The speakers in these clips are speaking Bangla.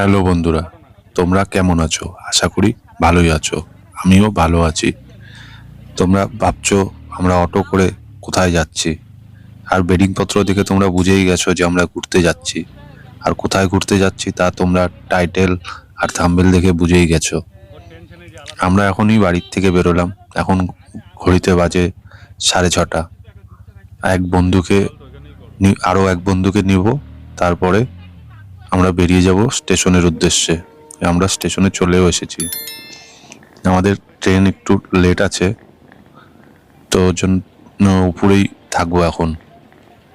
হ্যালো বন্ধুরা, তোমরা কেমন আছো? আশা করি ভালোই আছো। আমিও ভালো আছি। তোমরা ভাবছ আমরা অটো করে কোথায় যাচ্ছি? আর বেডিংপত্র দেখে তোমরা বুঝেই গেছো যে আমরা ঘুরতে যাচ্ছি। আর কোথায় ঘুরতে যাচ্ছি তা তোমরা টাইটেল আর থাম্বেল দেখে বুঝেই গেছো। আমরা এখনই বাড়ির থেকে বেরোলাম। এখন ঘড়িতে বাজে সাড়ে ছটা। এক বন্ধুকে আরও এক বন্ধুকে নিব, তারপরে আমরা বেরিয়ে যাব স্টেশনের উদ্দেশ্যে। আমরা স্টেশনে চলেও এসেছি। আমাদের ট্রেন একটু লেট আছে, তো জন্য উপরেই থাকব এখন।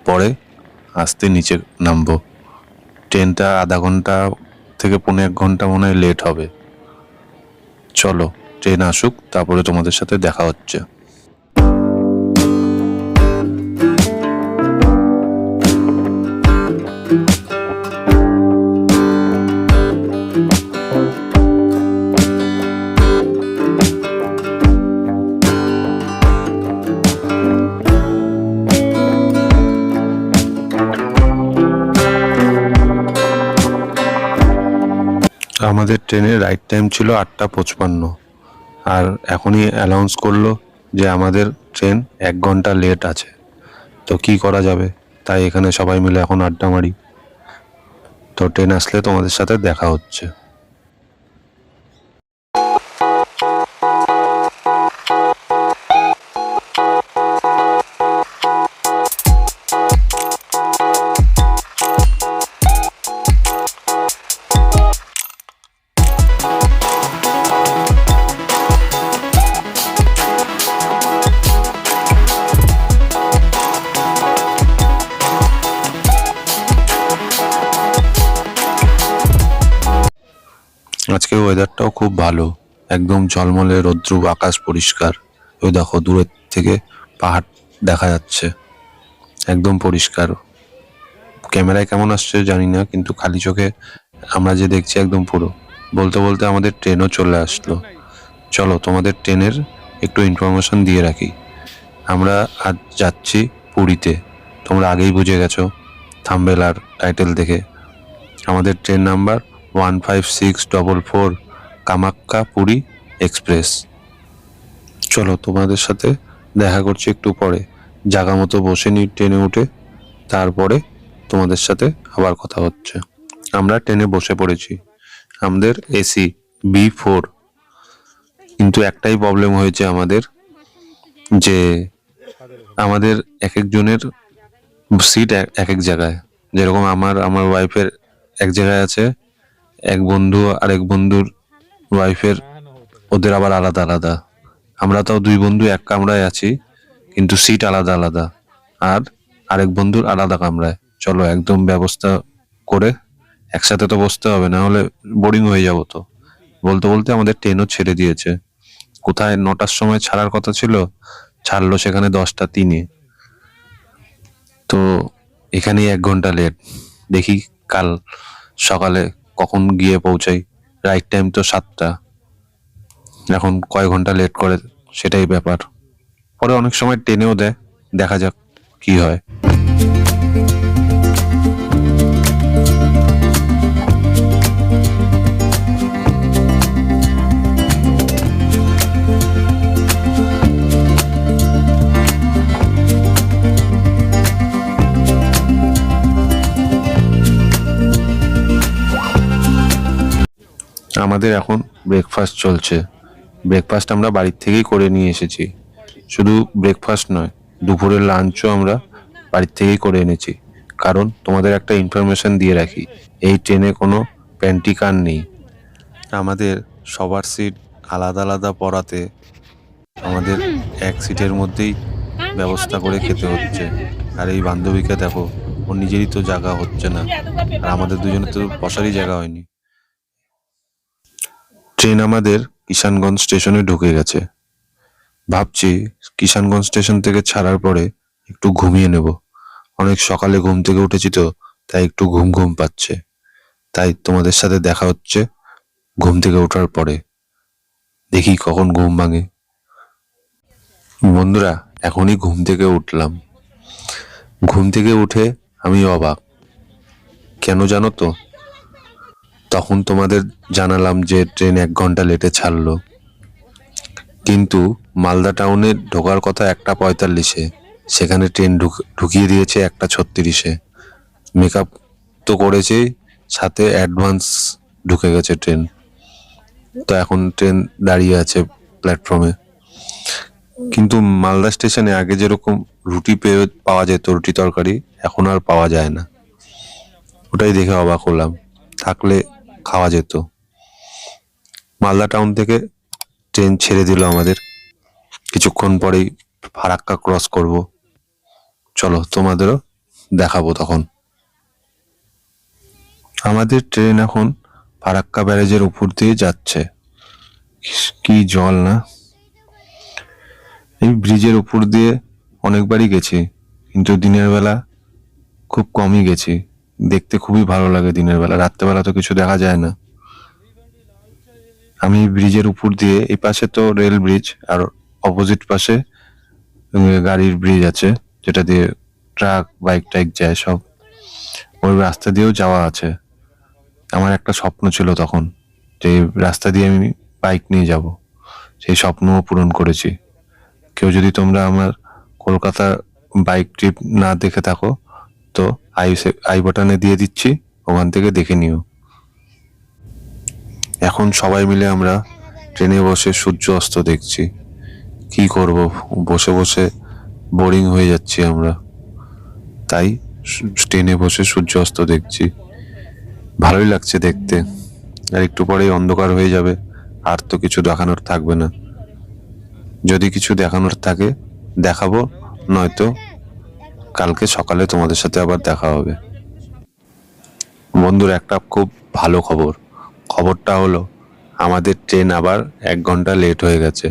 পরে আসতে নিচে নামবো। ট্রেনটা আধা ঘণ্টা থেকে পনেরো এক ঘণ্টা মনে হয় লেট হবে। চলো, ট্রেন আসুক, তারপরে তোমাদের সাথে দেখা হচ্ছে। আমাদের ট্রেনের রাইট টাইম ছিল আটটা পঁচপান্ন। আর এখনই অ্যানাউন্স করল যে আমাদের ট্রেন এক ঘণ্টা লেট আছে। তো কি করা যাবে? তাই এখানে সবাই মিলে এখন আড্ডা মারি। তো ট্রেন আসলে তোমাদের সাথে দেখা হচ্ছে। আজকে ওয়েদারটাও খুব ভালো। একদম ঝলমলে রৌদ্র, আকাশ পরিষ্কার। ওই দেখো, দূরের থেকে পাহাড় দেখা যাচ্ছে। একদম পরিষ্কার। ক্যামেরায় কেমন আসছে জানি না, কিন্তু খালি চোখে আমরা যে দেখছি একদম পুরো। বলতে বলতে আমাদের ট্রেনও চলে আসলো। চলো, তোমাদের ট্রেনের একটু ইনফরমেশন দিয়ে রাখি। আমরা আজ যাচ্ছি পুরীতে। তোমরা আগেই বুঝে গেছো, থাম্বেল আর টাইটেল দেখে। আমাদের train number one five six double four Kamakhya Puri express. চলো তোমাদের সাথে দেখা করছি একটু পরে। জাগা মতো বসে নি ট্রেনে উঠে। তারপরে তোমাদের সাথে আবার কথা হচ্ছে। আমরা ট্রেনে বসে পড়েছি। আমাদের এসি, বি ফোর। কিন্তু একটাই প্রবলেম হয়েছে আমাদের, যে আমাদের এক একজনের সিট এক এক জায়গায়। যেরকম আমার আমার ওয়াইফের এক জায়গায় আছে, এক বন্ধু আরেক বন্ধুর ওয়াইফের ওদের আবার আলাদা আলাদা। আমরা তাও দুই বন্ধু, এক কামরায় আছি, কিন্তু সিট আলাদা আলাদা। আর আরেক বন্ধুর আলাদা কামরায়। চলো, একদম ব্যবস্থা করে একসাথে তো বসতে হবে, না হলে বোরিং হয়ে যাব তো। বলতে বলতে আমাদের ট্রেনও ছেড়ে দিয়েছে। কোথায় নটার সময় ছাড়ার কথা ছিল, ছাড়লো সেখানে দশটা, তিনে। তো এখানেই এক ঘণ্টা লেট দেখি কাল সকালে কখন গিয়ে পৌঁছাই। রাইট টাইম তো সাতটা। এখন কয় ঘণ্টা লেট করে, সেটাই ব্যাপার। পরে অনেক সময় টেনেও দেয়, দেখা যাক কি হয়। আমাদের এখন ব্রেকফাস্ট চলছে। ব্রেকফাস্ট আমরা বাড়ির থেকেই করে নিয়ে এসেছি। শুধু ব্রেকফাস্ট নয়, দুপুরের লাঞ্চও আমরা বাড়ির থেকেই করে এনেছি। কারণ তোমাদের একটা ইনফরমেশন দিয়ে রাখি, এই ট্রেনে কোনো প্যান্টি কার নেই। আমাদের সবার সিট আলাদা আলাদা পড়াতে আমাদের এক সিটের মধ্যেই ব্যবস্থা করে খেতে হচ্ছে। আর এই বান্ধবীকে দেখো, ওর নিজেরই তো জায়গা হচ্ছে না। আর আমাদের দুজনের তো বসারই জায়গা হয়নি। ট্রেন আমাদের কিষানগঞ্জ স্টেশনে ঢুকে গেছে। ভাবছি কিষানগঞ্জ স্টেশন থেকে ছাড়ার পরে একটু ঘুমিয়ে নেব। অনেক সকালে ঘুম থেকে উঠেছি তো, তাই একটু ঘুম ঘুম পাচ্ছে। তাই তোমাদের সাথে দেখা হচ্ছে ঘুম থেকে ওঠার পরে। দেখি কখন ঘুম ভাঙে। বন্ধুরা, এখনই ঘুম থেকে উঠলাম। ঘুম থেকে উঠে আমি অবাক। কেন জানো তো? তখন তোমাদের জানালাম যে ট্রেন এক ঘণ্টা লেটে ছাড়লো। কিন্তু মালদা টাউনে ঢোকার কথা একটা পঁয়তাল্লিশে, সেখানে ট্রেন ঢুক- ঢুকিয়ে দিয়েছে একটা ছত্রিশে। মেকআপ তো করেছে, সাথে অ্যাডভান্স ঢুকে গেছে ট্রেন। তো এখন ট্রেন দাঁড়িয়ে আছে প্ল্যাটফর্মে। কিন্তু মালদা স্টেশনে আগে যেরকম রুটি পেয়ে পাওয়া যেত, রুটি তরকারি, এখন আর পাওয়া যায় না। ওটাই দেখে অবাক হলাম। থাকলে খাওয়া যেত। মালদা টাউন থেকে ট্রেন ছেড়ে দিল আমাদের। কিছুক্ষণ পরেই ফারাক্কা ক্রস করব। চলো তোমাদেরও দেখাবো তখন। আমাদের ট্রেন এখন ফারাক্কা ব্যারেজের উপর দিয়ে যাচ্ছে। কি জল না। এই ব্রিজের উপর দিয়ে অনেকবারই গেছি, কিন্তু দিনের বেলা খুব কমই গেছি। দেখতে খুবই ভালো লাগে দিনের বেলা। রাত্রেবেলা তো কিছু দেখা যায় না। আমি ব্রিজের উপর দিয়ে, এই পাশে তো রেল ব্রিজ, আর অপোজিট পাশে গাড়ির ব্রিজ আছে, যেটা দিয়ে ট্রাক, বাইক টাইক যায় সব। ওই রাস্তা দিয়েও যাওয়া আছে। আমার একটা স্বপ্ন ছিল তখন, যে রাস্তা দিয়ে আমি বাইক নিয়ে যাব। সেই স্বপ্নও পূরণ করেছি। কেউ যদি তোমরা আমার কলকাতা বাইক ট্রিপ না দেখে থাকো, তো আই আই বাটনে দিয়ে দিচ্ছি, ওখান থেকে দেখে নিও। এখন সবাই মিলে আমরা ট্রেনে বসে সূর্য অস্ত দেখছি। কি করব? বসে বসে বোরিং হয়ে যাচ্ছি আমরা। তাই ট্রেনে বসে সূর্য অস্ত দেখছি। ভালোই লাগছে দেখতে। আর একটু পরেই অন্ধকার হয়ে যাবে। আর তো কিছু দেখানোর থাকবে না। যদি কিছু দেখানোর থাকে, দেখাবো, নয়তো কালকে সকালে তোমাদের সাথে আবার দেখা হবে। বন্ধুর একটা খুব ভালো খবর। খবরটা হলো, আমাদের ট্রেন আবার এক ঘণ্টা লেট হয়ে গেছে।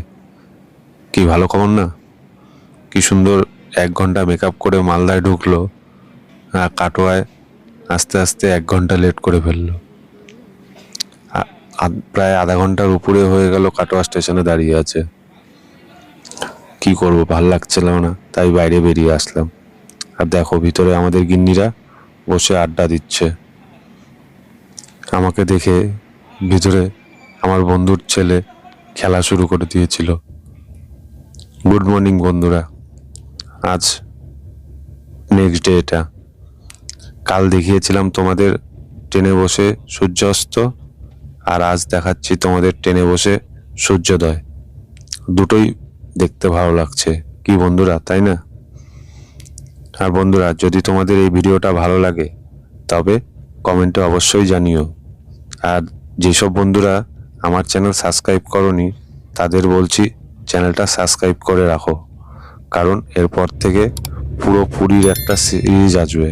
কি ভালো খবর না? কি সুন্দর এক ঘণ্টা মেকআপ করে মালদায় ঢুকলো, আর কাটোয়ায় আস্তে আস্তে এক ঘণ্টা লেট করে ফেলল। প্রায় আধা ঘণ্টার উপরে হয়ে গেল কাটোয়া স্টেশনে দাঁড়িয়ে আছে। কি করব, ভালো লাগছিল না, তাই বাইরে বেরিয়ে আসলাম। আর দেখো, ভিতরে আমাদের গিন্নিরা বসে আড্ডা দিচ্ছে। আমাকে দেখে ভিতরে আমার বন্ধুর ছেলে খেলা শুরু করে দিয়েছিল। গুড মর্নিং বন্ধুরা। আজ নেক্সট ডে এটা। কাল দেখিয়েছিলাম তোমাদের ট্রেনে বসে সূর্যাস্ত, আর আজ দেখাচ্ছি তোমাদের ট্রেনে বসে সূর্যোদয়। দুটোই দেখতে ভালো লাগছে। কি বন্ধুরা, তাই না? আর বন্ধুরা, যদি তোমাদের এই ভিডিওটা ভালো লাগে, তবে কমেন্টে অবশ্যই জানিও। আর যেসব বন্ধুরা আমার চ্যানেল সাবস্ক্রাইব করনি, তাদের বলছি চ্যানেলটা সাবস্ক্রাইব করে রাখো। কারণ এরপর থেকে পুরো পুরীর একটা সিরিজ আসবে।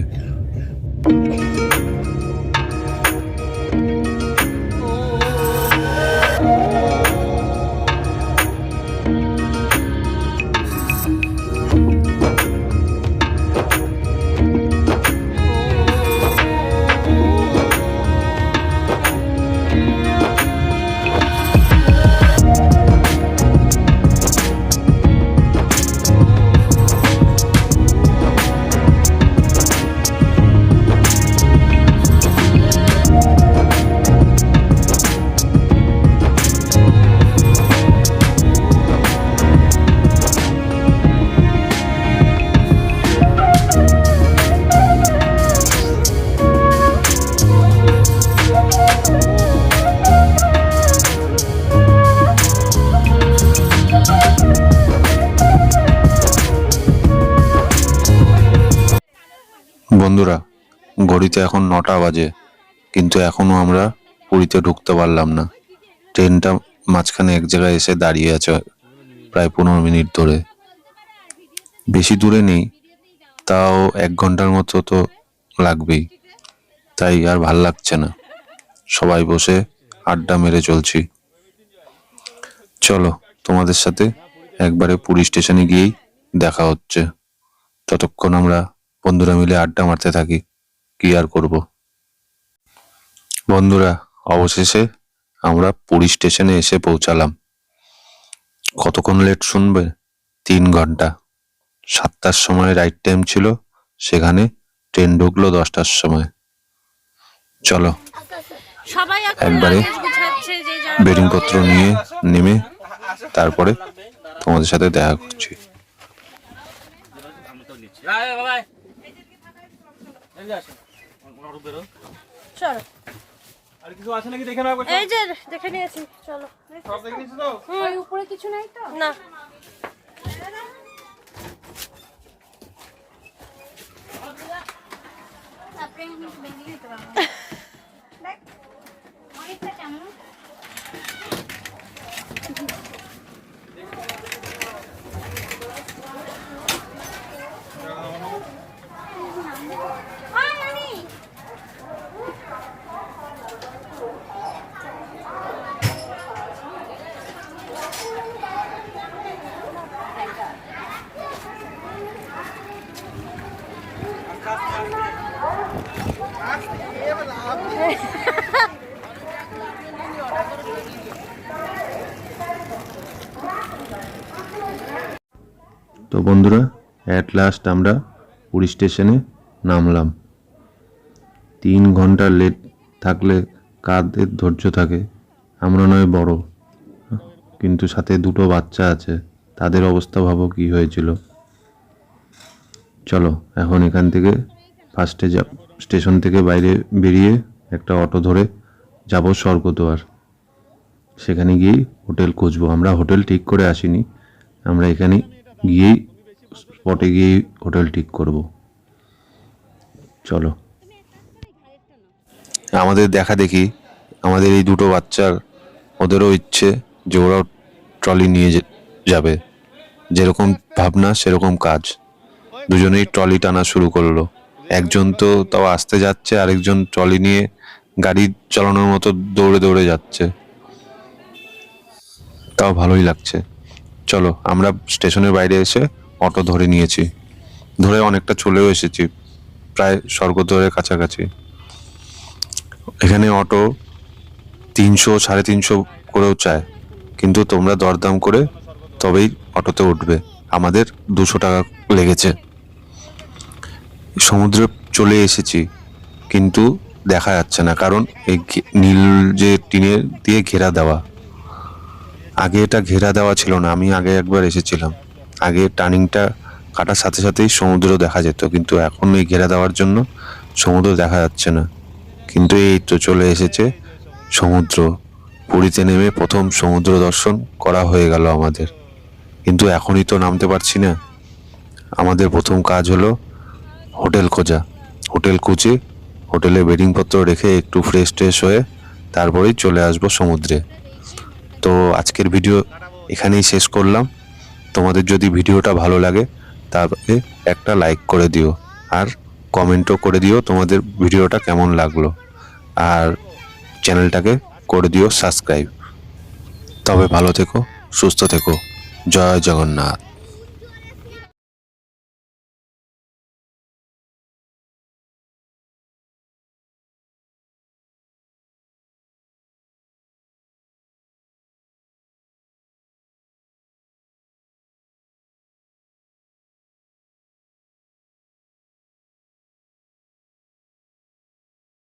বন্ধুরা, ঘড়িতে এখন নটা বাজে, কিন্তু এখনও আমরা পুরীতে ঢুকতে পারলাম না। ট্রেনটা মাঝখানে এক জায়গায় এসে দাঁড়িয়ে আছে প্রায় পনেরো মিনিট ধরে। বেশি দূরে নেই, তাও এক ঘণ্টার মতো তো লাগবেই, তাই আর ভালো লাগছে না। সবাই বসে আড্ডা মেরে চলছি। চলো, তোমাদের সাথে একবারে পুরী স্টেশনে গিয়েই দেখা হচ্ছে। ততক্ষণ আমরা বন্ধুরা মিলে আড্ডা মারতে থাকি কি আর করব? বন্ধুরা অবশেষে আমরা পুরী স্টেশনে এসে পৌঁছালাম। কতক্ষণ লেট শুনবে? তিন ঘণ্টা। সাতটার সময় রাইট টাইম ছিল সেখানে ট্রেন ঢুকলো দশটার সময়। চলো। একবারে luggage গুছাচ্ছে যে যার বেডিং পত্র নিয়ে নেমে তারপরে তোমাদের সাথে দেখা করছি। চলো। আর কিছু আছে নাকি? দেখে নাও এই যে দেখে নিয়েছি চলো। সব দেখে নিয়েছো তো? ওই উপরে কিছু নাই তো? না। দেখ অনেকটা কেমন? বন্ধুরা অ্যাট লাস্ট আমরা পুরী স্টেশনে নামলাম। তিন ঘণ্টা লেট থাকলে কাদের ধৈর্য থাকে? আমরা নয়, বড়। কিন্তু সাথে দুটো বাচ্চা আছে, তাদের অবস্থা ভাবো কি হয়েছিল। চলো, এখন এখান থেকে ফার্স্টে যা স্টেশন থেকে বাইরে বেরিয়ে একটা অটো ধরে যাব স্বর্গদুয়ার। সেখানে গিয়েই হোটেল খুঁজবো। আমরা হোটেল ঠিক করে আসিনি। আমরা এখানে গিয়েই স্পটে গিয়েই হোটেল ঠিক করব। চলো। আমাদের দেখা দেখি, আমাদের এই দুটো বাচ্চার, ওদেরও ইচ্ছে যে ওরাও ট্রলি নিয়ে যাবে। যেরকম ভাবনা, সেরকম কাজ। দুজনেই ট্রলি টানা শুরু করল। একজন তো তাও আসতে যাচ্ছে, আরেকজন ট্রলি নিয়ে গাড়ি চালানোর মতো দৌড়ে দৌড়ে যাচ্ছে। তাও ভালোই লাগছে। চলো, আমরা স্টেশনের বাইরে এসে অটো ধরে নিয়েছি। ধরে অনেকটা চলেও এসেছি, প্রায় স্বর্গদ্বারের কাছাকাছি। এখানে অটো তিনশো, সাড়ে তিনশো করেও চায়, কিন্তু তোমরা দরদাম করে তবেই অটোতে উঠবে। আমাদের দুশো টাকা লেগেছে। সমুদ্রে চলে এসেছি, কিন্তু দেখা যাচ্ছে না, কারণ এই নীল যে টিনের দিয়ে ঘেরা দেওয়া। আগে এটা ঘেরা দেওয়া ছিল না, আমি আগে একবার এসেছিলাম। আগে টার্নিংটা কাটার সাথে সাথেই সমুদ্র দেখা যেত, কিন্তু এখন এই ঘেরা দেওয়ার জন্য সমুদ্র দেখা যাচ্ছে না। কিন্তু এই তো চলে এসেছে সমুদ্র। পুরীতে নেমে প্রথম সমুদ্র দর্শন করা হয়ে গেল আমাদের। কিন্তু এখনই তো নামতে পারছি না। আমাদের প্রথম কাজ হলো হোটেল খোঁজা। হোটেল খুঁজে হোটেলে বেডিংপত্র রেখে একটু ফ্রেশ ট্রেশ হয়ে তারপরেই চলে আসব সমুদ্রে। তো আজকের ভিডিও এখানেই শেষ করলাম। তোমাদের যদি ভিডিওটা ভালো লাগে, তাহলে একটা লাইক করে দিও আর কমেন্টও করে দিও তোমাদের ভিডিওটা কেমন লাগল। আর চ্যানেলটাকে করে দিও সাবস্ক্রাইব তবে ভালো থেকো, সুস্থ থেকো। জয় জগন্নাথ।